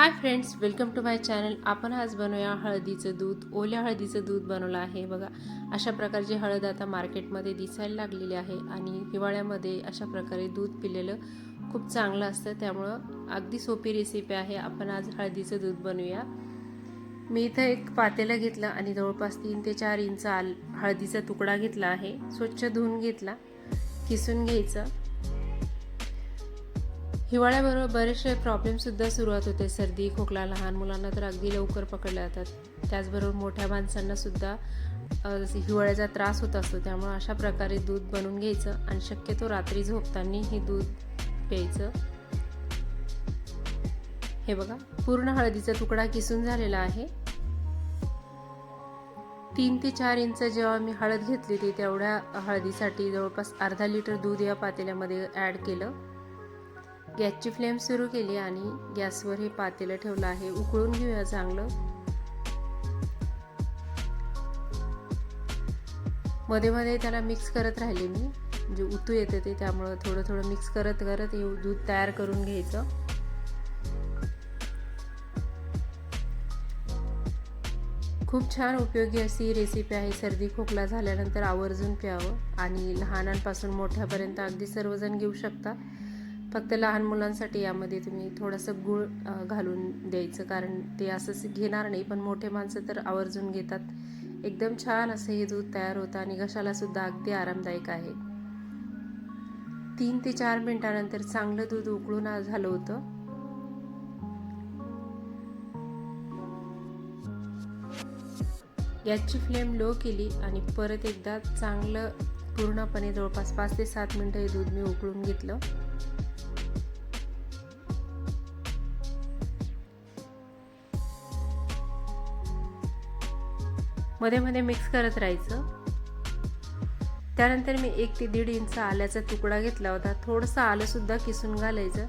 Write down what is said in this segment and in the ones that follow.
Hi friends welcome to my channel आपण आज बनवूया हळदीचं दूध. ओल्या हळदीचं दूध बनवलं आहे. बघा अशा प्रकारची हळद आता मार्केटमध्ये दिसायला लागलेली आहे आणि हिवाळ्यामध्ये अशा प्रकारे दूध पिलेलं खूप चांगलं असतं. त्यामुळं अगदी सोपी रेसिपी आहे. आपण आज हळदीचं दूध बनवूया. मी इथं एक पातेलं घेतलं आणि जवळपास तीन ते चार इंच आल हळदीचा तुकडा घेतला आहे. स्वच्छ धुवून घेतला. किसून घ्यायचं. हिवाळ्याबरोबर बरेचसे प्रॉब्लेमसुद्धा सुरुवात होते. सर्दी खोकला लहान मुलांना तर अगदी लवकर पकडल्या जातात. त्याचबरोबर मोठ्या माणसांनासुद्धा हिवाळ्याचा त्रास होत असतो त्यामुळे अशा प्रकारे दूध बनवून घ्यायचं आणि शक्यतो रात्री झोपताना हे दूध प्यायचं. हे बघा पूर्ण हळदीचा तुकडा किसून झालेला आहे. तीन ते चार इंच जेव्हा मी हळद घेतली ती तेवढ्या हळदीसाठी जवळपास अर्धा लिटर दूध या पातेल्यामध्ये ॲड केलं. गॅसची फ्लेम सुरू केली आणि गॅसवर हे पातेलं ठेवलं आहे. उकळून घेऊया चांगलं. मध्ये मध्ये त्याला मिक्स करत राहिले मी. म्हणजे उतू येते ते त्यामुळं थोडं थोडं मिक्स करत करत हे दूध तयार करून घ्यायचं. खूप छान उपयोगी अशी रेसिपी आहे. सर्दी खोकला झाल्यानंतर आवर्जून प्यावं आणि लहानांपासून मोठ्यापर्यंत अगदी सर्वजण घेऊ शकता. फक्त लहान मुलांसाठी यामध्ये तुम्ही थोडंसं गूळ घालून द्यायचं. कारण ते असंच घेणार नाही पण मोठे माणसं तर आवर्जून घेतात. एकदम छान असं हे दूध तयार होतं आणि घशालासुद्धा अगदी आरामदायक आहे. तीन ते चार मिनिटानंतर चांगलं दूध उकळून झालं होतं. गॅसची फ्लेम लो केली आणि परत एकदा चांगलं पूर्णपणे जवळपास पाच ते सात मिनटं हे दूध मी उकळून घेतलं. मध्ये मध्ये मिक्स करत राहायचं. त्यानंतर मी एक ते दीड इंच आल्याचा तुकडा घेतला होता. थोडंसं आलंसुद्धा किसून घालायचं.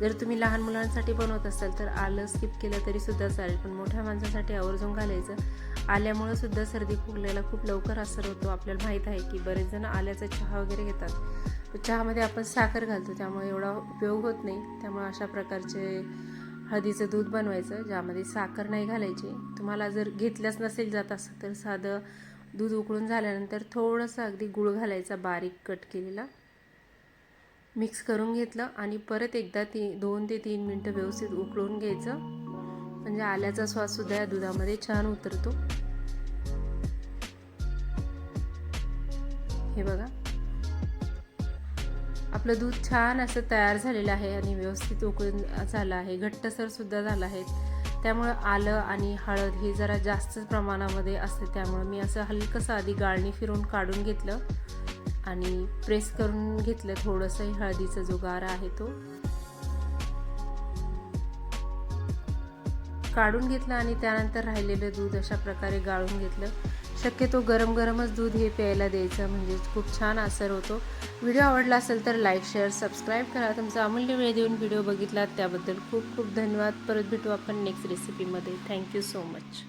जर तुम्ही लहान मुलांसाठी बनवत असाल तर आलं स्किप केलं तरीसुद्धा चालेल पण मोठ्या माणसासाठी आवर्जून घालायचं. आल्यामुळं सुद्धा सर्दी खोकल्याला खूप लवकर असर होतो. आपल्याला माहीत आहे की बरेच जण आल्याचा चहा वगैरे घेतात. तर चहामध्ये आपण साखर घालतो त्यामुळे एवढा उपयोग होत नाही. त्यामुळे अशा प्रकारचे हळदीचं दूध बनवायचं ज्यामध्ये साखर नाही घालायची. तुम्हाला जर घेतलंच नसेल जात असं तर साधं दूध उकळून झाल्यानंतर थोडंसं अगदी गुळ घालायचा बारीक कट केलेला. मिक्स करून घेतलं आणि परत एकदा ती दोन ते तीन मिनटं व्यवस्थित उकळून घ्यायचं. म्हणजे आल्याचा स्वादसुद्धा या दुधामध्ये छान उतरतो. हे बघा. आपलं दूध छान असं तयार झालेलं आहे आणि व्यवस्थित उकळून झालं आहे. घट्टसरसुद्धा झालं आहे. त्यामुळं आलं आणि हळद हे जरा जास्त प्रमाणामध्ये असते. त्यामुळं मी असं हलकंसं आधी गाळणी फिरून काढून घेतलं आणि प्रेस करून घेतलं. थोडंसं हळदीचा जो गारा आहे तो. काढून घेतलं आणि त्यानंतर राहिलेलं दूध अशा प्रकारे गाळून घेतलं. शक्यतो गरम गरमच दूध हे प्यायला द्यायचं. म्हणजे खूप छान असर होतो. व्हिडिओ आवडला असेल तर लाईक शेअर सबस्क्राईब करा. तुमचा अमूल्य वेळ देऊन व्हिडिओ बघितलात त्याबद्दल खूप खूप धन्यवाद. परत भेटू आपण नेक्स्ट रेसिपीमध्ये थँक्यू सो मच